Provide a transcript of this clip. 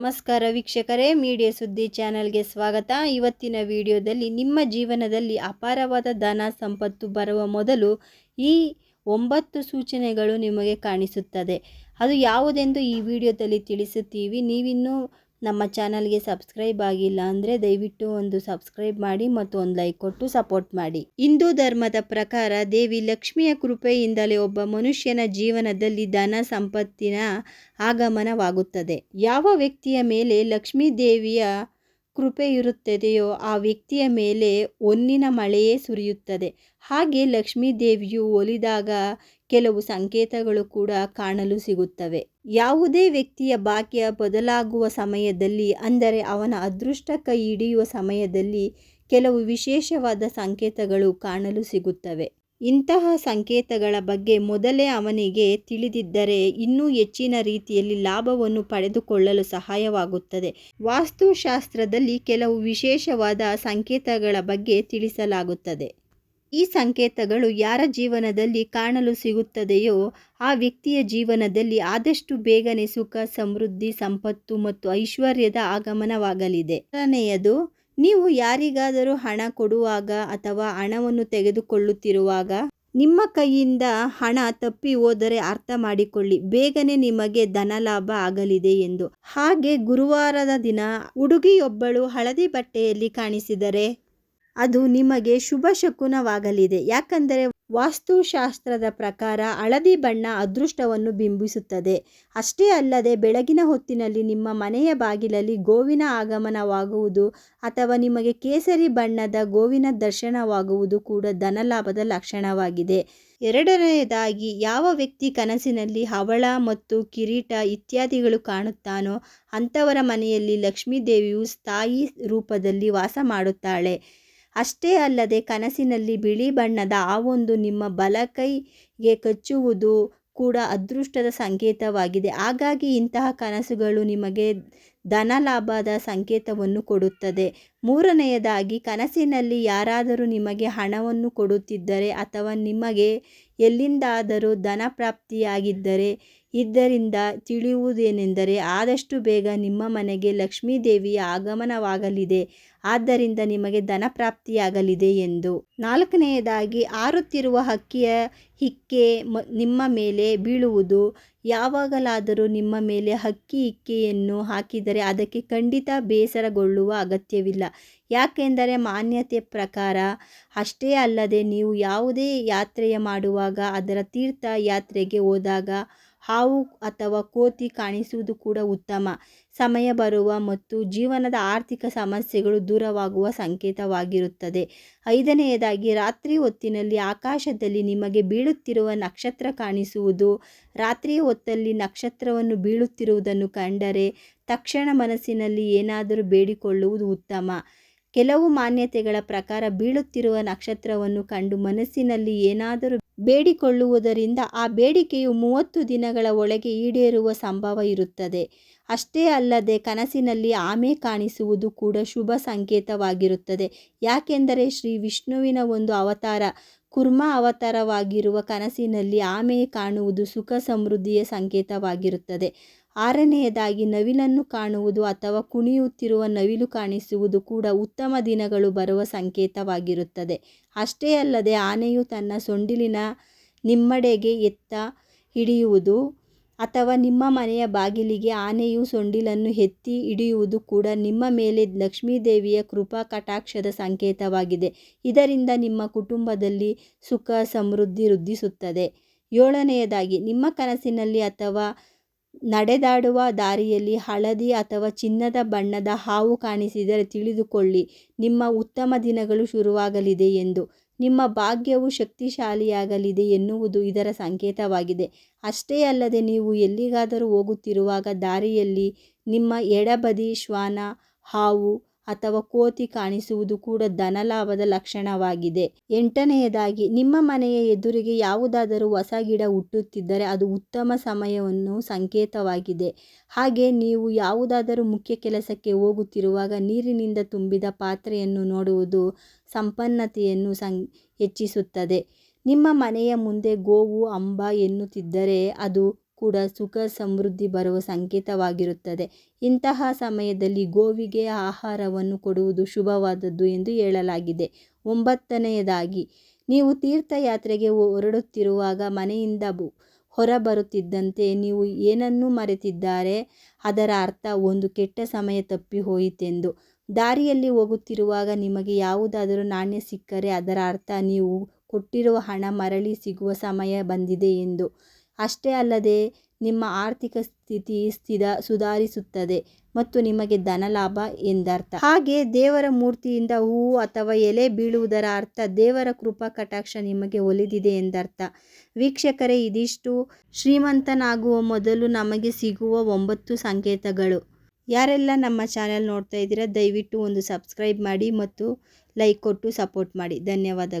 ನಮಸ್ಕಾರ ವೀಕ್ಷಕರೇ, ಮೀಡಿಯಾ ಸುದ್ದಿ ಚಾನೆಲ್ಗೆ ಸ್ವಾಗತ. ಇವತ್ತಿನ ವಿಡಿಯೋದಲ್ಲಿ ನಿಮ್ಮ ಜೀವನದಲ್ಲಿ ಅಪಾರವಾದ ಧನ ಸಂಪತ್ತು ಬರುವ ಮೊದಲು ಈ ಒಂಬತ್ತು ಸೂಚನೆಗಳು ನಿಮಗೆ ಕಾಣಿಸುತ್ತದೆ. ಅದು ಯಾವುದೆಂದು ಈ ವಿಡಿಯೋದಲ್ಲಿ ತಿಳಿಸುತ್ತೀವಿ. ನೀವಿನ್ನೂ ನಮ್ಮ ಚಾನಲ್ಗೆ ಸಬ್ಸ್ಕ್ರೈಬ್ ಆಗಿಲ್ಲ ಅಂದರೆ ದಯವಿಟ್ಟು ಒಂದು ಸಬ್ಸ್ಕ್ರೈಬ್ ಮಾಡಿ ಮತ್ತು ಒಂದು ಲೈಕ್ ಕೊಟ್ಟು ಸಪೋರ್ಟ್ ಮಾಡಿ. ಹಿಂದೂ ಧರ್ಮದ ಪ್ರಕಾರ ದೇವಿ ಲಕ್ಷ್ಮಿಯ ಕೃಪೆಯಿಂದಲೇ ಒಬ್ಬ ಮನುಷ್ಯನ ಜೀವನದಲ್ಲಿ ಧನ ಸಂಪತ್ತಿನ ಆಗಮನವಾಗುತ್ತದೆ. ಯಾವ ವ್ಯಕ್ತಿಯ ಮೇಲೆ ಲಕ್ಷ್ಮೀ ದೇವಿಯ ಕೃಪೆ ಇರುತ್ತದೆಯೋ ಆ ವ್ಯಕ್ತಿಯ ಮೇಲೆ ಒನ್ನಿನ ಮಳೆಯೇ ಸುರಿಯುತ್ತದೆ. ಹಾಗೆ ಲಕ್ಷ್ಮೀ ದೇವಿಯು ಒಲಿದಾಗ ಕೆಲವು ಸಂಕೇತಗಳು ಕೂಡ ಕಾಣಲು ಸಿಗುತ್ತವೆ. ಯಾವುದೇ ವ್ಯಕ್ತಿಯ ಭಾಗ್ಯ ಬದಲಾಗುವ ಸಮಯದಲ್ಲಿ, ಅಂದರೆ ಅವನ ಅದೃಷ್ಟ ಕೈ ಹಿಡಿಯುವ ಸಮಯದಲ್ಲಿ, ಕೆಲವು ವಿಶೇಷವಾದ ಸಂಕೇತಗಳು ಕಾಣಲು ಸಿಗುತ್ತವೆ. ಇಂತಹ ಸಂಕೇತಗಳ ಬಗ್ಗೆ ಮೊದಲೇ ಅವನಿಗೆ ತಿಳಿದಿದ್ದರೆ ಇನ್ನೂ ಹೆಚ್ಚಿನ ರೀತಿಯಲ್ಲಿ ಲಾಭವನ್ನು ಪಡೆದುಕೊಳ್ಳಲು ಸಹಾಯವಾಗುತ್ತದೆ. ವಾಸ್ತುಶಾಸ್ತ್ರದಲ್ಲಿ ಕೆಲವು ವಿಶೇಷವಾದ ಸಂಕೇತಗಳ ಬಗ್ಗೆ ತಿಳಿಸಲಾಗುತ್ತದೆ. ಈ ಸಂಕೇತಗಳು ಯಾರ ಜೀವನದಲ್ಲಿ ಕಾಣಲು ಸಿಗುತ್ತದೆಯೋ ಆ ವ್ಯಕ್ತಿಯ ಜೀವನದಲ್ಲಿ ಆದಷ್ಟು ಬೇಗನೆ ಸುಖ, ಸಮೃದ್ಧಿ, ಸಂಪತ್ತು ಮತ್ತು ಐಶ್ವರ್ಯದ ಆಗಮನವಾಗಲಿದೆ. ಎರಡನೆಯದು, ನೀವು ಯಾರಿಗಾದರೂ ಹಣ ಕೊಡುವಾಗ ಅಥವಾ ಹಣವನ್ನು ತೆಗೆದುಕೊಳ್ಳುತ್ತಿರುವಾಗ ನಿಮ್ಮ ಕೈಯಿಂದ ಹಣ ತಪ್ಪಿ ಹೋದರೆ ಅರ್ಥ ಮಾಡಿಕೊಳ್ಳಿ. ಬೇಗನೆ ನಿಮಗೆ ಧನಲಾಭ ಆಗಲಿದೆ ಎಂದು. ಹಾಗೆ ಗುರುವಾರದ ದಿನ ಹುಡುಗಿಯೊಬ್ಬಳು ಹಳದಿ ಬಟ್ಟೆಯಲ್ಲಿ ಕಾಣಿಸಿದರೆ ಅದು ನಿಮಗೆ ಶುಭ ಶಕುನವಾಗಲಿದೆ. ಯಾಕಂದರೆ ವಾಸ್ತುಶಾಸ್ತ್ರದ ಪ್ರಕಾರ ಹಳದಿ ಬಣ್ಣ ಅದೃಷ್ಟವನ್ನು ಬಿಂಬಿಸುತ್ತದೆ. ಅಷ್ಟೇ ಅಲ್ಲದೆ ಬೆಳಗಿನ ಹೊತ್ತಿನಲ್ಲಿ ನಿಮ್ಮ ಮನೆಯ ಬಾಗಿಲಲ್ಲಿ ಗೋವಿನ ಆಗಮನವಾಗುವುದು ಅಥವಾ ನಿಮಗೆ ಕೇಸರಿ ಬಣ್ಣದ ಗೋವಿನ ದರ್ಶನವಾಗುವುದು ಕೂಡ ಧನಲಾಭದ ಲಕ್ಷಣವಾಗಿದೆ. ಎರಡನೆಯದಾಗಿ, ಯಾವ ವ್ಯಕ್ತಿ ಕನಸಿನಲ್ಲಿ ಹವಳ ಮತ್ತು ಕಿರೀಟ ಇತ್ಯಾದಿಗಳು ಕಾಣುತ್ತಾನೋ ಅಂಥವರ ಮನೆಯಲ್ಲಿ ಲಕ್ಷ್ಮೀದೇವಿಯು ಸ್ಥಾಯಿ ರೂಪದಲ್ಲಿ ವಾಸ ಮಾಡುತ್ತಾಳೆ. ಅಷ್ಟೇ ಅಲ್ಲದೆ ಕನಸಿನಲ್ಲಿ ಬಿಳಿ ಬಣ್ಣದ ಆ ಒಂದು ನಿಮ್ಮ ಬಲಕೈಗೆ ಕಚ್ಚುವುದು ಕೂಡ ಅದೃಷ್ಟದ ಸಂಕೇತವಾಗಿದೆ. ಹಾಗಾಗಿ ಇಂತಹ ಕನಸುಗಳು ನಿಮಗೆ ಧನಲಾಭದ ಸಂಕೇತವನ್ನು ಕೊಡುತ್ತದೆ. ಮೂರನೆಯದಾಗಿ, ಕನಸಿನಲ್ಲಿ ಯಾರಾದರೂ ನಿಮಗೆ ಹಣವನ್ನು ಕೊಡುತ್ತಿದ್ದರೆ ಅಥವಾ ನಿಮಗೆ ಎಲ್ಲಿಂದಾದರೂ ಧನ ಪ್ರಾಪ್ತಿಯಾಗಿದ್ದರೆ ಇದರಿಂದ ತಿಳಿಯುವುದೇನೆಂದರೆ, ಆದಷ್ಟು ಬೇಗ ನಿಮ್ಮ ಮನೆಗೆ ಲಕ್ಷ್ಮೀದೇವಿಯ ಆಗಮನವಾಗಲಿದೆ. ಆದ್ದರಿಂದ ನಿಮಗೆ ಧನ ಪ್ರಾಪ್ತಿಯಾಗಲಿದೆ ಎಂದು. ನಾಲ್ಕನೆಯದಾಗಿ, ಆರುತ್ತಿರುವ ಹಕ್ಕಿಯ ಹಿಕ್ಕೆ ಮ, ನಿಮ್ಮ ಮೇಲೆ ಬೀಳುವುದು. ಯಾವಾಗಲಾದರೂ ನಿಮ್ಮ ಮೇಲೆ ಹಕ್ಕಿ ಹಿಕ್ಕೆಯನ್ನು ಹಾಕಿದರೆ ಅದಕ್ಕೆ ಖಂಡಿತ ಬೇಸರಗೊಳ್ಳುವ ಅಗತ್ಯವಿಲ್ಲ. ಯಾಕೆಂದರೆ ಮಾನ್ಯತೆ ಪ್ರಕಾರ, ಅಷ್ಟೇ ಅಲ್ಲದೆ ನೀವು ಯಾವುದೇ ಯಾತ್ರೆಯ ಮಾಡುವಾಗ ಅದರ ತೀರ್ಥ ಯಾತ್ರೆಗೆ ಹೋದಾಗ ಹಾವು ಅಥವಾ ಕೋತಿ ಕಾಣಿಸುವುದು ಕೂಡ ಉತ್ತಮ. ಸಮಯ ಬರುವ ಮತ್ತು ಜೀವನದ ಆರ್ಥಿಕ ಸಮಸ್ಯೆಗಳು ದೂರವಾಗುವ ಸಂಕೇತವಾಗಿರುತ್ತದೆ. ಐದನೆಯದಾಗಿ, ರಾತ್ರಿ ಹೊತ್ತಿನಲ್ಲಿ ಆಕಾಶದಲ್ಲಿ ನಿಮಗೆ ಬೀಳುತ್ತಿರುವ ನಕ್ಷತ್ರ ಕಾಣಿಸುವುದು. ರಾತ್ರಿ ಹೊತ್ತಲ್ಲಿ ನಕ್ಷತ್ರವನ್ನು ಬೀಳುತ್ತಿರುವುದನ್ನು ಕಂಡರೆ ತಕ್ಷಣ ಮನಸ್ಸಿನಲ್ಲಿ ಏನಾದರೂ ಬೇಡಿಕೊಳ್ಳುವುದು ಉತ್ತಮ. ಕೆಲವು ಮಾನ್ಯತೆಗಳ ಪ್ರಕಾರ ಬೀಳುತ್ತಿರುವ ನಕ್ಷತ್ರವನ್ನು ಕಂಡು ಮನಸ್ಸಿನಲ್ಲಿ ಏನಾದರೂ ಬೇಡಿಕೊಳ್ಳುವುದರಿಂದ ಆ ಬೇಡಿಕೆಯು ಮೂವತ್ತು ದಿನಗಳ ಒಳಗೆ ಈಡೇರುವ ಸಂಭವ ಇರುತ್ತದೆ. ಅಷ್ಟೇ ಅಲ್ಲದೆ ಕನಸಿನಲ್ಲಿ ಆಮೆ ಕಾಣಿಸುವುದು ಕೂಡ ಶುಭ ಸಂಕೇತವಾಗಿರುತ್ತದೆ. ಯಾಕೆಂದರೆ ಶ್ರೀ ವಿಷ್ಣುವಿನ ಒಂದು ಅವತಾರ, ಕುರ್ಮ ಅವತಾರವಾಗಿರುವ ಕನಸಿನಲ್ಲಿ ಆಮೆ ಕಾಣುವುದು ಸುಖ ಸಮೃದ್ಧಿಯ ಸಂಕೇತವಾಗಿರುತ್ತದೆ. ಆರನೆಯದಾಗಿ ನವಿಲನ್ನು ಕಾಣುವುದು ಅಥವಾ ಕುಣಿಯುತ್ತಿರುವ ನವಿಲು ಕಾಣಿಸುವುದು ಕೂಡ ಉತ್ತಮ ದಿನಗಳು ಬರುವ ಸಂಕೇತವಾಗಿರುತ್ತದೆ. ಅಷ್ಟೇ ಅಲ್ಲದೆ ಆನೆಯು ತನ್ನ ಸೊಂಡಿಲಿನ ನಿಮ್ಮಡೆಗೆ ಎತ್ತ ಹಿಡಿಯುವುದು ಅಥವಾ ನಿಮ್ಮ ಮನೆಯ ಬಾಗಿಲಿಗೆ ಆನೆಯು ಸೊಂಡಿಲನ್ನು ಎತ್ತಿ ಹಿಡಿಯುವುದು ಕೂಡ ನಿಮ್ಮ ಮೇಲೆ ಲಕ್ಷ್ಮೀದೇವಿಯ ಕೃಪಾ ಕಟಾಕ್ಷದ ಸಂಕೇತವಾಗಿದೆ. ಇದರಿಂದ ನಿಮ್ಮ ಕುಟುಂಬದಲ್ಲಿ ಸುಖ ಸಮೃದ್ಧಿ ವೃದ್ಧಿಸುತ್ತದೆ. ಏಳನೆಯದಾಗಿ, ನಿಮ್ಮ ಕನಸಿನಲ್ಲಿ ಅಥವಾ ನಡೆದಾಡುವ ದಾರಿಯಲ್ಲಿ ಹಳದಿ ಅಥವಾ ಚಿನ್ನದ ಬಣ್ಣದ ಹಾವು ಕಾಣಿಸಿದರೆ ತಿಳಿದುಕೊಳ್ಳಿ, ನಿಮ್ಮ ಉತ್ತಮ ದಿನಗಳು ಶುರುವಾಗಲಿದೆ ಎಂದು. ನಿಮ್ಮ ಭಾಗ್ಯವು ಶಕ್ತಿಶಾಲಿಯಾಗಲಿದೆ ಎನ್ನುವುದು ಇದರ ಸಂಕೇತವಾಗಿದೆ. ಅಷ್ಟೇ ಅಲ್ಲದೆ ನೀವು ಎಲ್ಲಿಗಾದರೂ ಹೋಗುತ್ತಿರುವಾಗ ದಾರಿಯಲ್ಲಿ ನಿಮ್ಮ ಎಡಬದಿ ಶ್ವಾನ, ಹಾವು ಅಥವಾ ಕೋತಿ ಕಾಣಿಸುವುದು ಕೂಡ ಧನಲಾಭದ ಲಕ್ಷಣವಾಗಿದೆ. ಎಂಟನೆಯದಾಗಿ, ನಿಮ್ಮ ಮನೆಯ ಎದುರಿಗೆ ಯಾವುದಾದರೂ ಹೊಸ ಗಿಡ ಹುಟ್ಟುತ್ತಿದ್ದರೆ ಅದು ಉತ್ತಮ ಸಮಯವನ್ನು ಸಂಕೇತವಾಗಿದೆ. ಹಾಗೆ ನೀವು ಯಾವುದಾದರೂ ಮುಖ್ಯ ಕೆಲಸಕ್ಕೆ ಹೋಗುತ್ತಿರುವಾಗ ನೀರಿನಿಂದ ತುಂಬಿದ ಪಾತ್ರೆಯನ್ನು ನೋಡುವುದು ಸಂಪನ್ನತೆಯನ್ನು ಸಂ, ಹೆಚ್ಚಿಸುತ್ತದೆ. ನಿಮ್ಮ ಮನೆಯ ಮುಂದೆ ಗೋವು, ಅಂಬ ಎನ್ನುತ್ತಿದ್ದರೆ ಅದು ಕೂಡ ಸುಖ ಸಮೃದ್ಧಿ ಬರುವ ಸಂಕೇತವಾಗಿರುತ್ತದೆ. ಇಂತಹ ಸಮಯದಲ್ಲಿ ಗೋವಿಗೆ ಆಹಾರವನ್ನು ಕೊಡುವುದು ಶುಭವಾದದ್ದು ಎಂದು ಹೇಳಲಾಗಿದೆ. ಒಂಬತ್ತನೆಯದಾಗಿ, ನೀವು ತೀರ್ಥಯಾತ್ರೆಗೆ ಹೊರಡುತ್ತಿರುವಾಗ ಮನೆಯಿಂದ ಹೊರಬರುತ್ತಿದ್ದಂತೆ ನೀವು ಏನನ್ನು ಮರೆತಿದ್ದಾರೆ? ಅದರ ಅರ್ಥ, ಒಂದು ಕೆಟ್ಟ ಸಮಯ ತಪ್ಪಿ ಹೋಯಿತೆಂದು. ದಾರಿಯಲ್ಲಿ ಹೋಗುತ್ತಿರುವಾಗ ನಿಮಗೆ ಯಾವುದಾದರೂ ನಾಣ್ಯ ಸಿಕ್ಕರೆ ಅದರ ಅರ್ಥ, ನೀವು ಕೊಟ್ಟಿರುವ ಹಣ ಮರಳಿ ಸಿಗುವ ಸಮಯ ಬಂದಿದೆ ಎಂದು. ಅಷ್ಟೇ ಅಲ್ಲದೆ ನಿಮ್ಮ ಆರ್ಥಿಕ ಸ್ಥಿತಿ ಸ್ಥಿರ ಸುಧಾರಿಸುತ್ತದೆ ಮತ್ತು ನಿಮಗೆ ಧನಲಾಭ ಎಂದರ್ಥ. ಹಾಗೆ ದೇವರ ಮೂರ್ತಿಯಿಂದ ಹೂವು ಅಥವಾ ಎಲೆ ಬೀಳುವುದರ ಅರ್ಥ ದೇವರ ಕೃಪಾ ಕಟಾಕ್ಷ ನಿಮಗೆ ಒಲಿದಿದೆ ಎಂದರ್ಥ. ವೀಕ್ಷಕರೇ, ಇದಿಷ್ಟು ಶ್ರೀಮಂತನಾಗುವ ಮೊದಲು ನಮಗೆ ಸಿಗುವ ಒಂಬತ್ತು ಸಂಕೇತಗಳು. ಯಾರೆಲ್ಲ ನಮ್ಮ ಚಾನೆಲ್ ನೋಡ್ತಾ ಇದ್ದೀರಾ, ದಯವಿಟ್ಟು ಒಂದು ಸಬ್ಸ್ಕ್ರೈಬ್ ಮಾಡಿ ಮತ್ತು ಲೈಕ್ ಕೊಟ್ಟು ಸಪೋರ್ಟ್ ಮಾಡಿ. ಧನ್ಯವಾದಗಳು.